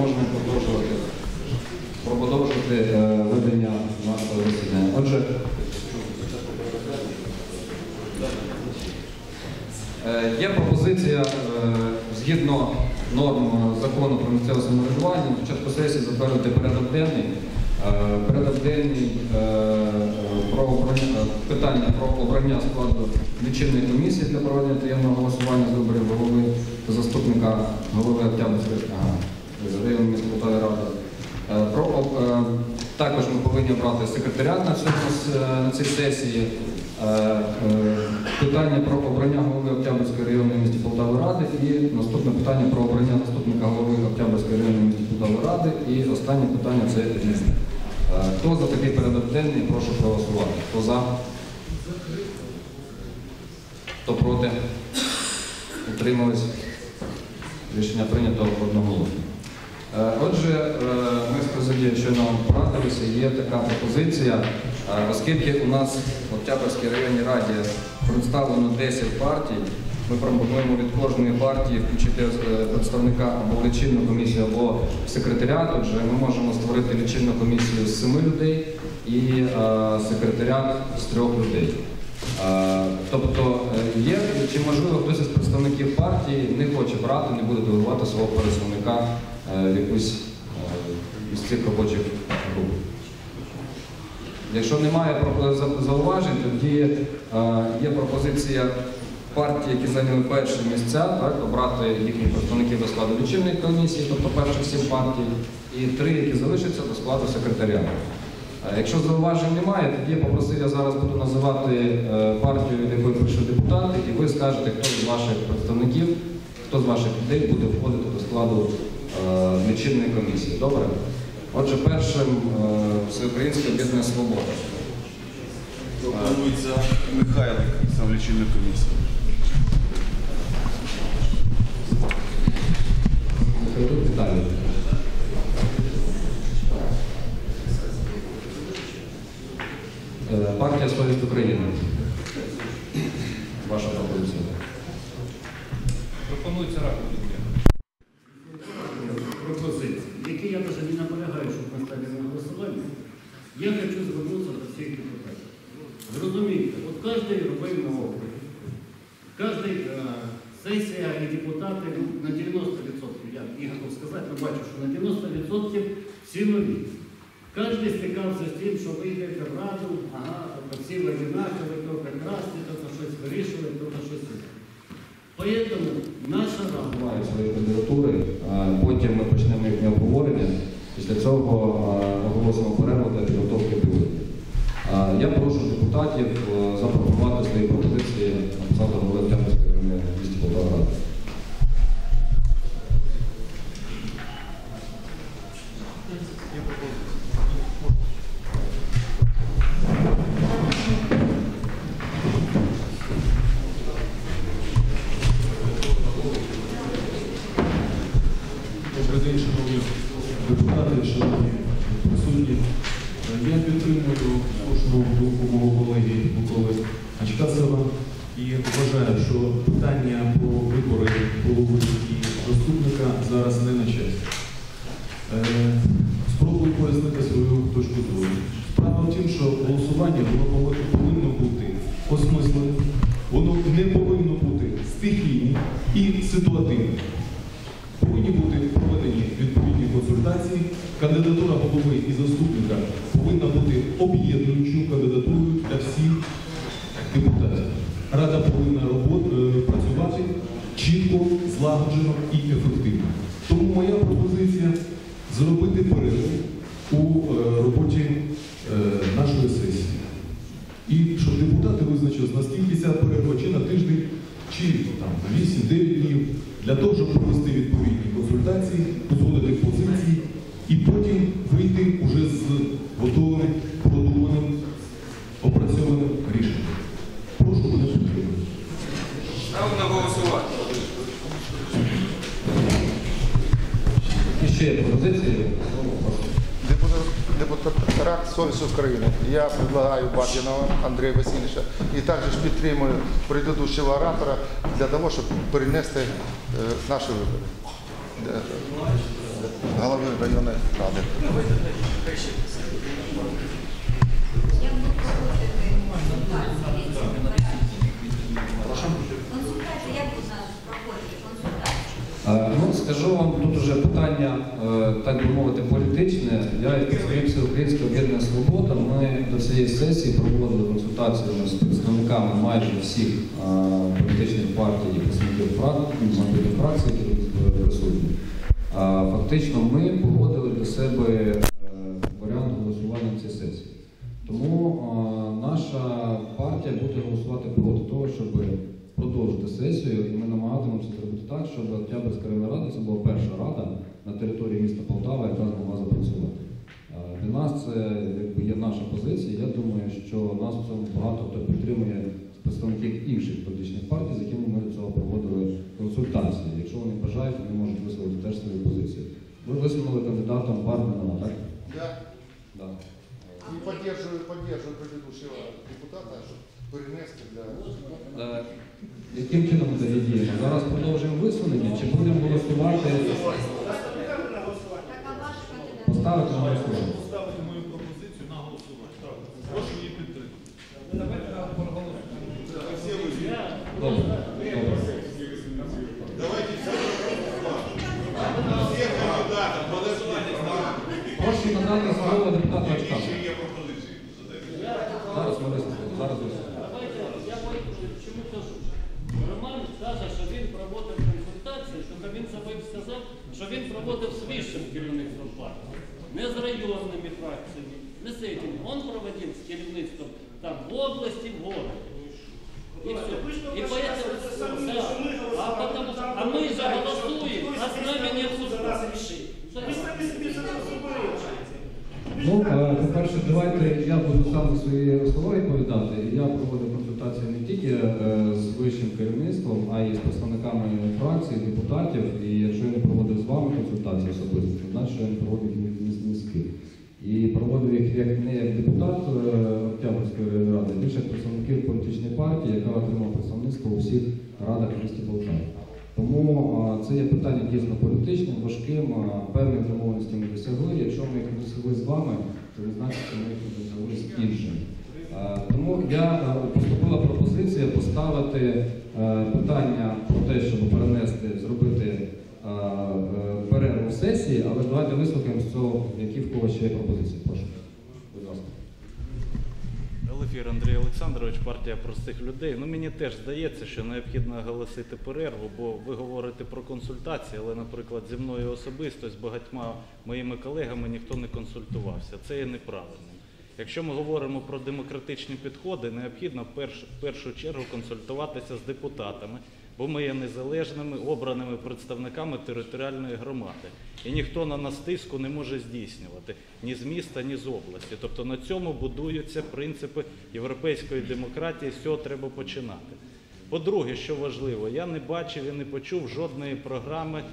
можна продовжувати, продовжувати е, ведення нашого засідання. Отже, Е, Є пропозиція е, згідно норм закону про місцеве самоврядування на початку сесії затвердити порядок денний. Е, Порядок денний е, про е, питання про обрання складу лічильної комісії для проведення таємного голосування з виборів голови та заступника голови Октябрьської ага, районної міської ради. Е, Про, е, також ми повинні обрати секретаріат на, е, на цій сесії. Е, Питання про обрання голови Октябрьської районної місті Полтави Ради і наступне питання про обрання заступника голови Октябрьської районної місті Полтави Ради. І останнє питання це різне. Хто за такий порядок денний, прошу проголосувати. Хто за? Хто проти? Утримались? Рішення прийнято одноголосно. Е, Отже, е, ми з президією щойно порадилися, є така пропозиція, е, оскільки у нас в Октябрьській районній раді представлено 10 партій, ми пропонуємо від кожної партії включити представника або в лічильну комісію, або в секретаріат. Отже, ми можемо створити лічильну комісію з 7 людей і секретаріат з 3 людей. Тобто є, чи можливо хтось із представників партії не хоче брати, не буде делегувати свого представника в якусь е, із цих робочих груп. Якщо немає зауважень, тоді е, є пропозиція партії, які зайняли перші місця, так, обрати їхніх представників до складу лічильної комісії, тобто перших сім партій, і три, які залишаться до складу секретаріату. Е, Якщо зауважень немає, тоді я попросив, я зараз буду називати е, партію, від якої прийшли депутати, і ви скажете, хто з ваших представників, хто з ваших людей буде входити до складу е, лічильної комісії. Добре? Отже, першим е, Всеукраїнське об'єднання Свобода. Пропонується Михайлик сам лічильну комісію. Михайло Віталій. Е, Партія Совість України. Ваша пропозиція. Пропонується рахунок. пропозиції, які я навіть не наполягаю, щоб ми ставили на голосування, я хочу звернутися до всіх депутатів. Зрозумійте, от кожен робив на округ. Кожна сесія і депутати ну, на 90%, я не готов сказати, але бачу, що на 90% всі нові. Кожен стикався з тим, що ви йдете в раду, ага, тобто всі ви одинакові, то красти, то щось вирішує, то щось. Поэтому наша рада. Свої кандидатури, е, потім ми почнемо обговорення. Після цього оголосимо перерву для підготовки бюлетня. Я прошу депутатів депутати, шановні присутні. Я підтримую слушну думку мого колеги Миколи Ачкасова і вважаю, що питання про вибори голови і заступника зараз не на часі. Е, Спробую пояснити свою точку зору. Справа в тім, що голосування воно повинно- бути осмисленим, воно не повинно бути стихійним і ситуативним. Повинні бути консультації. Кандидатура голови і заступника повинна бути об'єднуючою кандидатурою для всіх депутатів. Рада повинна робот- е, працювати чітко, злагоджено і ефективно. Тому моя пропозиція зробити перерву у е, роботі е, нашої сесії. І щоб депутати визначили, наскільки ця перерва чи на тиждень, чи там, на 8-9 днів, для того, щоб провести відповідні консультації, і потім вийти уже з готовим, продуманим, опрацьованим рішенням. Прошу мене підтримати. Ставимо на голосування. І ще є пропозиції. Депутат, Совість України. Я предлагаю Бардінова Андрея Васильевича і також підтримую предыдущего оратора для того, щоб перенести е, наші вибори. Голови районної ради. Як у нас проходять консультації? Ну, скажу вам, тут уже питання, е, так би мовити, політичне. Я як представник Всеукраїнського об'єднання Свобода, ми до цієї сесії проводили консультацію з представниками майже всіх е, політичних партій і представників фракцій, які тут е, присутні. Фактично, ми погодили для себе е, варіант голосування в цій сесії. Тому наша партія буде голосувати проти того, щоб продовжити сесію, і ми намагатимемося зробити так, щоб Октябрьська районна рада це була перша рада на території міста Полтава, яка змогла запрацювати. Для нас це якби, є наша позиція. Я думаю, що нас в цьому багато хто підтримує з представників інших політичних партій, з якими ми до цього проводили консультації. Якщо вони бажають, вони можуть висловити теж свою позицію. Ви висунули кандидатом Барбанова, так? Так. Да. і підтримую, підтримую предыдущого депутата, щоб перенести для Е, Яким чином діємо? Зараз продовжуємо висунення чи будемо голосувати? Така ваша кандидатура. Поставити на голосування. Поставити мою пропозицію на голосування. Так. Прошу її підтримати. Добре. Добре. Прошу надати слово депутату Очкану. Зараз ми вислухаємо. Зараз вислухаємо. Давайте, я поэтому чому кажу. Роман каже, що він проводив консультації, що він забив сказав, що він проводив з вищим керівництвом партії. Не з районними фракціями, не з этим. Он проводив з керівництвом там в області, в городі. И все. И поэтому, да. а, потому, что- а мы же голосуем, а с нами не обсуждают. Ну, е, по-перше, давайте я буду сам за свої слова відповідати. Я проводив консультації не тільки е, з вищим керівництвом, а й з представниками фракцій, депутатів. І якщо я не проводив з вами консультації особисто, то значить, що я не проводив їх з ким. І проводив їх як не як депутат е, Октябрьської ради, більше як представників політичної партії, яка отримала представництво у всіх радах місті Полтаві. Тому це є питання дійсно політичним, важким, певних домовленостей ми досягли. Якщо ми їх не досягли з вами, то не значить, що ми їх досягли з іншими. А, Тому я а, поступила пропозиція поставити е, питання про те, щоб перенести, зробити е, перерву сесії, але давайте вислухаємо з цього, які в кого ще є пропозиції. Прошу. Будь ласка. Елефір Андрій Олександрович, партія простих людей. Ну мені теж здається, що необхідно оголосити перерву, бо ви говорите про консультації, але, наприклад, зі мною особисто, з багатьма моїми колегами ніхто не консультувався. Це є неправильним. Якщо ми говоримо про демократичні підходи, необхідно в перш- першу чергу консультуватися з депутатами, бо ми є незалежними обраними представниками територіальної громади. І ніхто на нас тиску не може здійснювати ні з міста, ні з області. Тобто на цьому будуються принципи європейської демократії, з цього треба починати. По-друге, що важливо, я не бачив і не почув жодної програми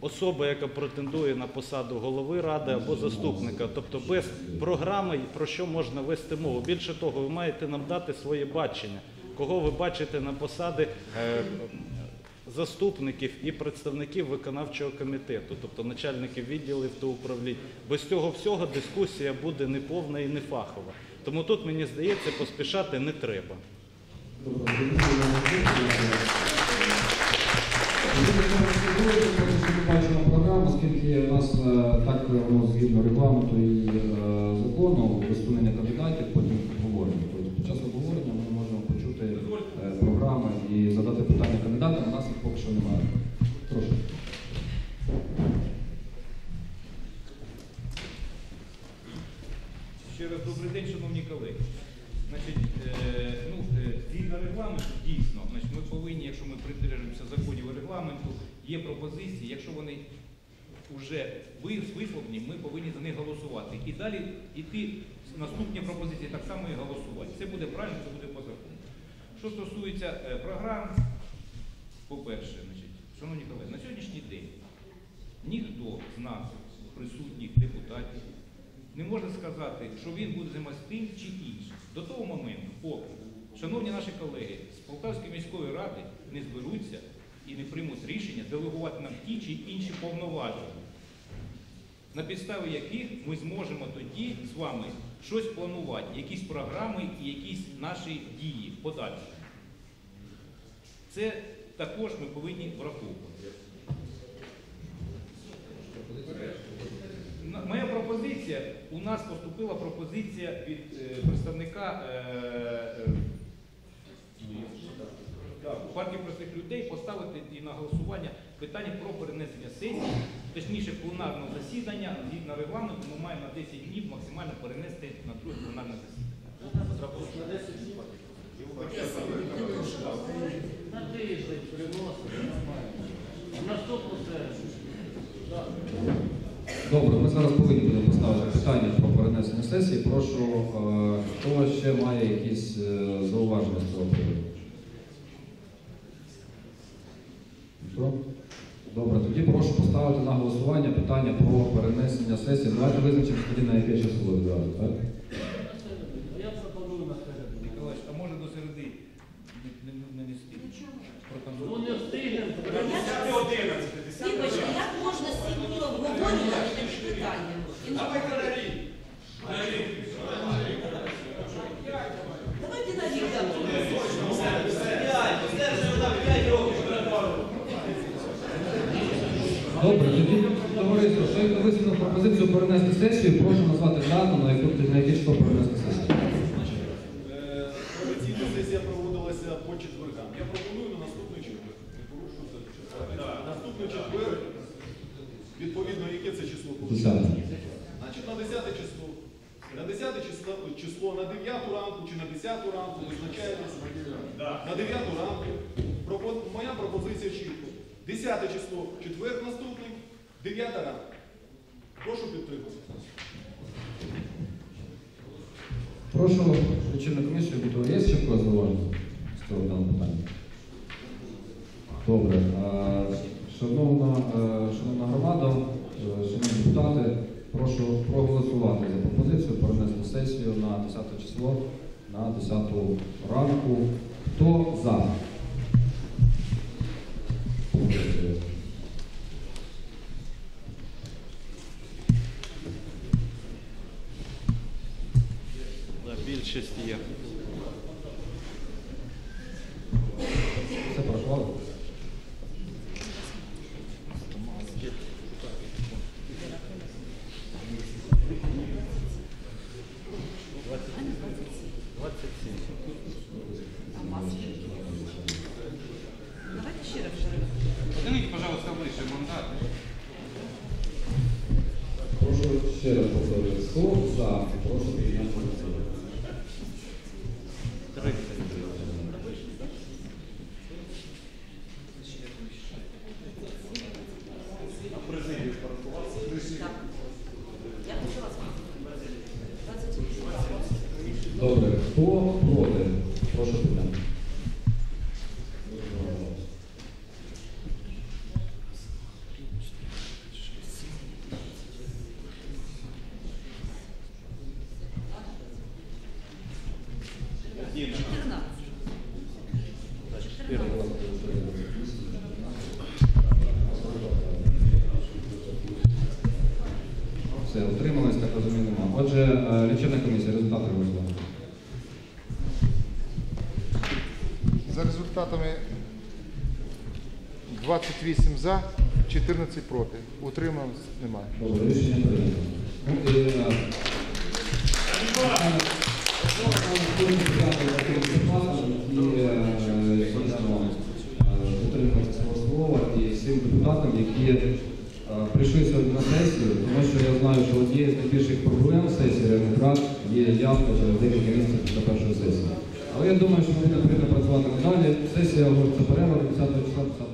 е, яка претендує на посаду голови ради або заступника. Тобто без програми, про що можна вести мову. Більше того, ви маєте нам дати своє бачення, кого ви бачите на посади е, заступників і представників виконавчого комітету, тобто начальників відділів та управлінь. Без цього всього дискусія буде неповна і нефахова. Тому тут, мені здається, поспішати не треба. Добре, оскільки у нас так воно згідно регламенту і е, закону висунення кандидатів, потім обговорення. Тобто під час обговорення ми можемо почути е, програми і задати питання кандидатам. У нас їх поки що немає. Прошу. Ще раз добрий день, шановні колеги. Значить, е, ну, згідно регламенту, дійсно, значить, ми повинні, якщо ми придержуємося законів і регламенту, є пропозиції, якщо вони вже ви- висловлені, ми повинні за них голосувати. І далі йти наступні пропозиції так само і голосувати. Це буде правильно, це буде по закону. Що стосується е, програм, по-перше, шановні колеги, на сьогоднішній день ніхто з нас, присутніх депутатів, не може сказати, що він буде займатися тим чи іншим. До того моменту, поки шановні наші колеги з Полтавської міської ради не зберуться і не приймуть рішення делегувати нам ті чи інші повноваження, на підставі яких ми зможемо тоді з вами щось планувати, якісь програми і якісь наші дії в подальшому. Це також ми повинні враховувати. Моя пропозиція, у нас поступила пропозиція від е, представника е, е, да, партії простих людей поставити і на голосування питання про перенесення сесії, точніше пленарного засідання згідно регламенту ми маємо на 10 днів максимально перенести на друге пленарне засідання. На тиждень переносимо. Наступну. Добре, ми зараз повинні будемо поставити питання про перенесення сесії. Прошу, е, хто ще має якісь е, зауваження з цього приводу? Ніхто? Добре, тоді прошу поставити на голосування питання про перенесення сесії. Давайте визначимо тоді на яке число відразу, так? Я пропоную на середу. Миколаївич, а може до середи не- не не нести? Ну не встигнемо. Вибачте, як можна сидіти обговорювати такі питання? І на- Давайте на рік дамо. Добре, тоді товариство, що як висунув пропозицію перенести сесію, прошу назвати дату, на яку на яке число перенести сесію. Е, Традиційна сесія проводилася по четвергам. Я пропоную на наступний четвер. Не це. Наступний четвер, відповідно, яке це число? Десяте. Значить, на 10 число. На 10 число, число на 9 ранку чи на 10 ранку визначаєтесь. На 9 ранку. Пропо- Моя пропозиція чітко. 10 число, четвер наступний, 9 ранку. Прошу підтримати. Прошу лічильну комісію, будь є ще когось зауваження з цього даного питання? Добре. Шановна, е, шановна громада, е, шановні депутати, прошу проголосувати за пропозицію перенести сесію на 10 число на 10 ранку. Хто за? Да, більшість є. Все порахували? Давайте ще раз перенесемо. Подивіть, пожалуйста, ближче мандат. Прошу ще раз повторити. Хто за? Прошу підняти руку. Я почала сказати. 28. Добре, хто проти? Прошу підняти. Чотирнадцять. Все, утрималось, так розумію, нема. Отже, е, лічильна комісія, результати голосування. За результатами 28 за, 14 проти. Утримався немає. Добре, рішення прийнято. Депутатам, які прийшли сьогодні на сесію, тому що я знаю, що однією з найбільших проблем сесії Ренеград є явка через декілька місяців після першої сесії. Але я думаю, що ми не працювати надалі. Сесія говориться перерва 10 числа 10